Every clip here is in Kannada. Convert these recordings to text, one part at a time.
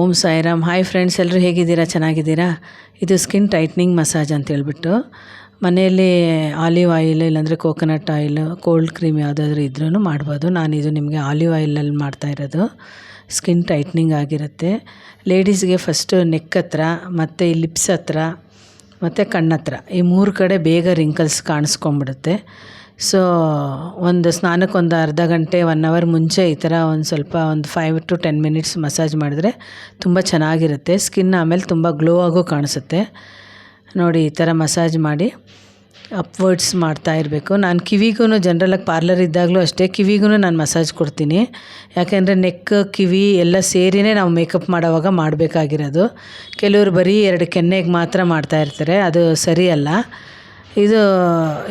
ಓಂ ಸಾಯಿರಾಮ್. ಹಾಯ್ ಫ್ರೆಂಡ್ಸ್ ಎಲ್ಲರೂ ಹೇಗಿದ್ದೀರಾ? ಚೆನ್ನಾಗಿದ್ದೀರಾ? ಇದು ಸ್ಕಿನ್ ಟೈಟ್ನಿಂಗ್ ಮಸಾಜ್ ಅಂತ ಹೇಳ್ಬಿಟ್ಟು ಮನೆಯಲ್ಲಿ ಆಲಿವ್ ಆಯಿಲ್ ಇಲ್ಲಾಂದರೆ ಕೋಕೋನಟ್ ಆಯಿಲ್ ಕೋಲ್ಡ್ ಕ್ರೀಮ್ ಯಾವುದಾದ್ರೂ ಇದ್ರೂ ಮಾಡ್ಬೋದು. ನಾನು ಇದು ನಿಮಗೆ ಆಲಿವ್ ಆಯಿಲಲ್ಲಿ ಮಾಡ್ತಾ ಇರೋದು. ಸ್ಕಿನ್ ಟೈಟ್ನಿಂಗ್ ಆಗಿರುತ್ತೆ. ಲೇಡೀಸ್ಗೆ ಫಸ್ಟು ನೆಕ್ ಹತ್ರ ಮತ್ತು ಲಿಪ್ಸ್ ಹತ್ರ ಮತ್ತು ಕಣ್ಣತ್ರ ಈ ಮೂರು ಕಡೆ ಬೇಗ ರಿಂಕಲ್ಸ್ ಕಾಣಿಸ್ಕೊಂಬಿಡುತ್ತೆ ಸೊ ಒಂದು ಸ್ನಾನಕ್ಕೆ ಒಂದು ಅರ್ಧ ಗಂಟೆ ಒನ್ ಅವರ್ ಮುಂಚೆ ಈ ಥರ ಒಂದು ಸ್ವಲ್ಪ ಒಂದು five to ten minutes massage ಮಾಡಿದ್ರೆ ತುಂಬ ಚೆನ್ನಾಗಿರುತ್ತೆ. ಸ್ಕಿನ್ ಆಮೇಲೆ ತುಂಬ ಗ್ಲೋ ಆಗೋ ಕಾಣಿಸುತ್ತೆ. ನೋಡಿ, ಈ ಥರ ಮಸಾಜ್ ಮಾಡಿ ಅಪ್ವರ್ಡ್ಸ್ ಮಾಡ್ತಾ ಇರಬೇಕು. ನಾನು ಕಿವಿಗೂ ಜನ್ರಲಾಗಿ ಪಾರ್ಲರ್ ಇದ್ದಾಗಲೂ ಅಷ್ಟೇ ಕಿವಿಗೂ ನಾನು ಮಸಾಜ್ ಕೊಡ್ತೀನಿ. ಯಾಕೆಂದರೆ ನೆಕ್ ಕಿವಿ ಎಲ್ಲ ಸೇರಿನೇ ನಾವು ಮೇಕಪ್ ಮಾಡೋವಾಗ ಮಾಡಬೇಕಾಗಿರೋದು. ಕೆಲವರು ಬರೀ ಎರಡು ಕೆನ್ನೆಗೆ ಮಾತ್ರ ಮಾಡ್ತಾ ಇರ್ತಾರೆ. ಅದು ಸರಿಯಲ್ಲ. ಇದು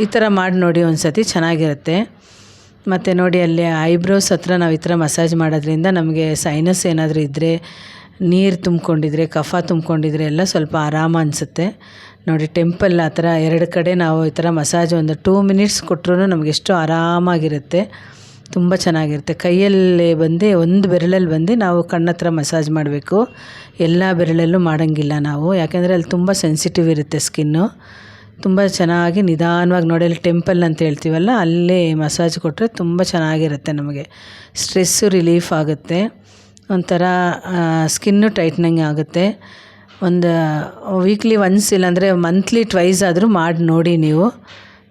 ಈ ಥರ ಮಾಡಿ ನೋಡಿ ಒಂದು ಸತಿ ಚೆನ್ನಾಗಿರುತ್ತೆ. ಮತ್ತು ನೋಡಿ ಅಲ್ಲಿ ಐಬ್ರೋಸ್ ಹತ್ರ ನಾವು ಈ ಥರ ಮಸಾಜ್ ಮಾಡೋದ್ರಿಂದ ನಮಗೆ ಸೈನಸ್ ಏನಾದರೂ ಇದ್ದರೆ ನೀರು ತುಂಬ್ಕೊಂಡಿದ್ರೆ, ಕಫ ತುಂಬ್ಕೊಂಡಿದ್ರೆ ಎಲ್ಲ ಸ್ವಲ್ಪ ಆರಾಮ ಅನಿಸುತ್ತೆ. ನೋಡಿ ಟೆಂಪಲ್ ಆ ಥರ ಎರಡು ಕಡೆ ನಾವು ಈ ಥರ ಮಸಾಜ್ ಒಂದು ಟೂ ಮಿನಿಟ್ಸ್ ಕೊಟ್ಟರು ನಮಗೆ ಎಷ್ಟು ಆರಾಮಾಗಿರುತ್ತೆ. ತುಂಬ ಚೆನ್ನಾಗಿರುತ್ತೆ. ಕೈಯಲ್ಲಿ ಬಂದು ಒಂದು ಬೆರಳಲ್ಲಿ ಬಂದು ನಾವು ಕಣ್ಣತ್ರ ಮಸಾಜ್ ಮಾಡಬೇಕು. ಎಲ್ಲ ಬೆರಳಲ್ಲೂ ಮಾಡೋಂಗಿಲ್ಲ ನಾವು. ಯಾಕೆಂದರೆ ಅಲ್ಲಿ ತುಂಬ ಸೆನ್ಸಿಟಿವ್ ಇರುತ್ತೆ ಸ್ಕಿನ್ನು ತುಂಬ ಚೆನ್ನಾಗಿ ನಿಧಾನವಾಗಿ ನೋಡಿ, ಅಲ್ಲಿ ಟೆಂಪಲ್ ಅಂತ ಹೇಳ್ತೀವಲ್ಲ, ಅಲ್ಲೇ ಮಸಾಜ್ ಕೊಟ್ಟರೆ ತುಂಬ ಚೆನ್ನಾಗಿರುತ್ತೆ ನಮಗೆ. ಸ್ಟ್ರೆಸ್ಸು ರಿಲೀಫ್ ಆಗುತ್ತೆ. ಒಂಥರ ಸ್ಕಿನ್ನು ಟೈಟ್ನಿಂಗ್ ಆಗುತ್ತೆ. ಒಂದು ವೀಕ್ಲಿ ಒನ್ಸ್ ಇಲ್ಲಾಂದರೆ ಮಂತ್ಲಿ ಟ್ವೈಸ್ ಆದರೂ ಮಾಡಿ ನೋಡಿ ನೀವು.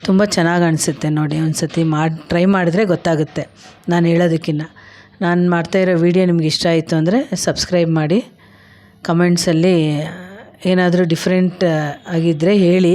ತುಂಬ ಚೆನ್ನಾಗಿ ಅನಿಸುತ್ತೆ ನೋಡಿ ಒಂದು ಸತಿ ಮಾಡಿ, ಟ್ರೈ ಮಾಡಿದ್ರೆ ಗೊತ್ತಾಗುತ್ತೆ ನಾನು ಹೇಳೋದಕ್ಕಿನ್ನ. ನಾನು ಮಾಡ್ತಾಯಿರೋ ವೀಡಿಯೋ ನಿಮ್ಗೆ ಇಷ್ಟ ಆಯಿತು ಅಂದರೆ ಸಬ್ಸ್ಕ್ರೈಬ್ ಮಾಡಿ. ಕಮೆಂಟ್ಸಲ್ಲಿ ಏನಾದರೂ ಡಿಫ್ರೆಂಟ್ ಆಗಿದ್ದರೆ ಹೇಳಿ.